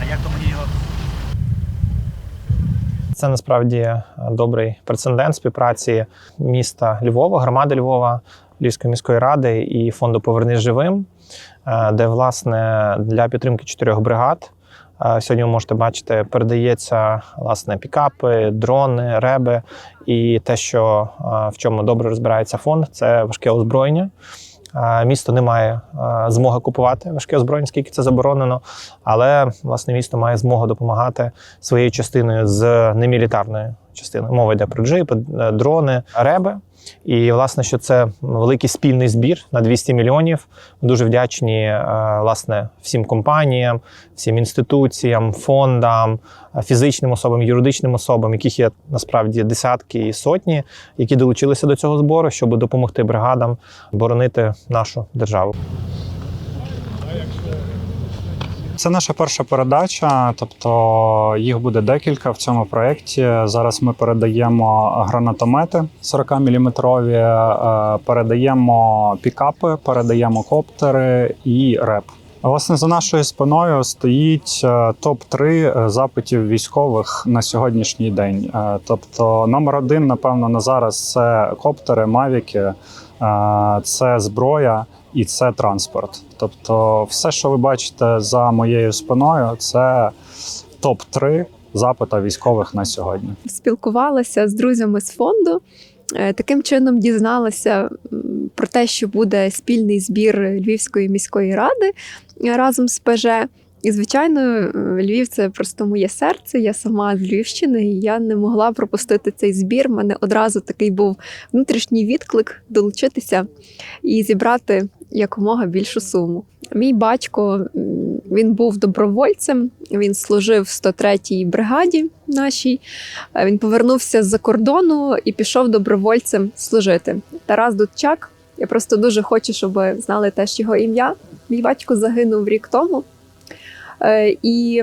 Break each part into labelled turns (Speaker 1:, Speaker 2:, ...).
Speaker 1: А як тому його? Це насправді е, добрий прецедент співпраці міста Львова, громади Львова, Львівської міської ради і фонду Повернись живим, е, де власне для підтримки чотирьох бригад. Е, сьогодні ви можете бачити, передається власне пікапи, дрони, реби і те, що в чому добре розбирається фонд, це важке озброєння. Місто не має змоги купувати важке озброєння, скільки це заборонено. Але власне місто має змогу допомагати своєю частиною з немілітарною частиною. Мова йде про джипи, е, дрони, реби. І власне, що це великий спільний збір на 200 мільйонів. Ми дуже вдячні е, власне всім компаніям, всім інституціям, фондам, фізичним особам, юридичним особам, яких є насправді десятки і сотні, які долучилися до цього збору, щоб допомогти бригадам боронити нашу державу.
Speaker 2: Це наша перша передача, тобто їх буде декілька в цьому проєкті. Зараз ми передаємо гранатомети 40-мм, передаємо пікапи, передаємо коптери і реп. Власне, за нашою спиною стоїть е, топ-3 запитів військових на сьогоднішній день. Е, Тобто, номер один, напевно, на зараз це коптери, мавіки, е, це зброя і це транспорт. Тобто, все, що ви бачите за моєю спиною, це топ-3 запита військових на сьогодні.
Speaker 3: спілкувалася з друзями з фонду. Е, Таким чином дізналася про те, що буде спільний збір Львівської міської ради разом з ПЖ. І, звичайно, Львів це просто моє серце. Я сама з Львівщини, і я не могла пропустити цей збір. У мене одразу такий був внутрішній відклик долучитися і зібрати якомога більшу суму. Мій батько він був добровольцем, він служив в 103-й бригаді нашій. Він повернувся з-за кордону і пішов добровольцем служити. Тарас Дудчак. Я просто дуже хочу, щоб знали теж його ім'я. Мій батько загинув рік тому. Е, І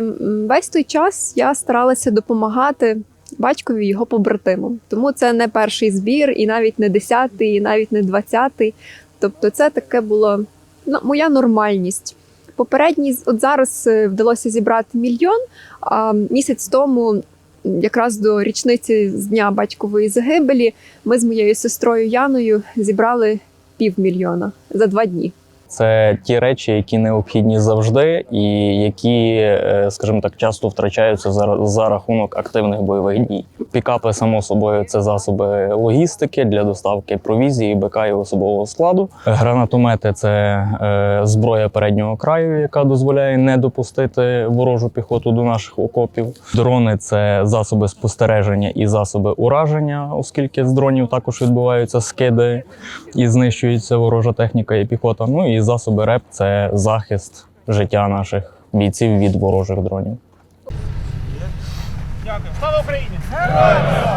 Speaker 3: весь той час я старалася допомагати батькові його побратимам. Тому це не перший збір, і навіть не десятий, і навіть не двадцятий. Тобто, це таке було ну, моя нормальність. Попередній от зараз е, вдалося зібрати мільйон. А місяць тому, якраз до річниці з дня батькової загибелі, ми з моєю сестрою Яною зібрали півмільйона за два дні.
Speaker 4: Це ті речі, які необхідні завжди, і які, е, скажімо так, часто втрачаються за, за рахунок активних бойових дій. Пікапи, само собою, це засоби логістики для доставки провізії, БК і особового складу. Гранатомети це е, зброя переднього краю, яка дозволяє не допустити ворожу піхоту до наших окопів. Дрони це засоби спостереження і засоби ураження, оскільки з дронів також відбуваються скиди і знищується ворожа техніка і піхота. Ну і засоби РЕП це захист життя наших бійців від ворожих дронів.
Speaker 5: Дякую. Слава Україні! Героям!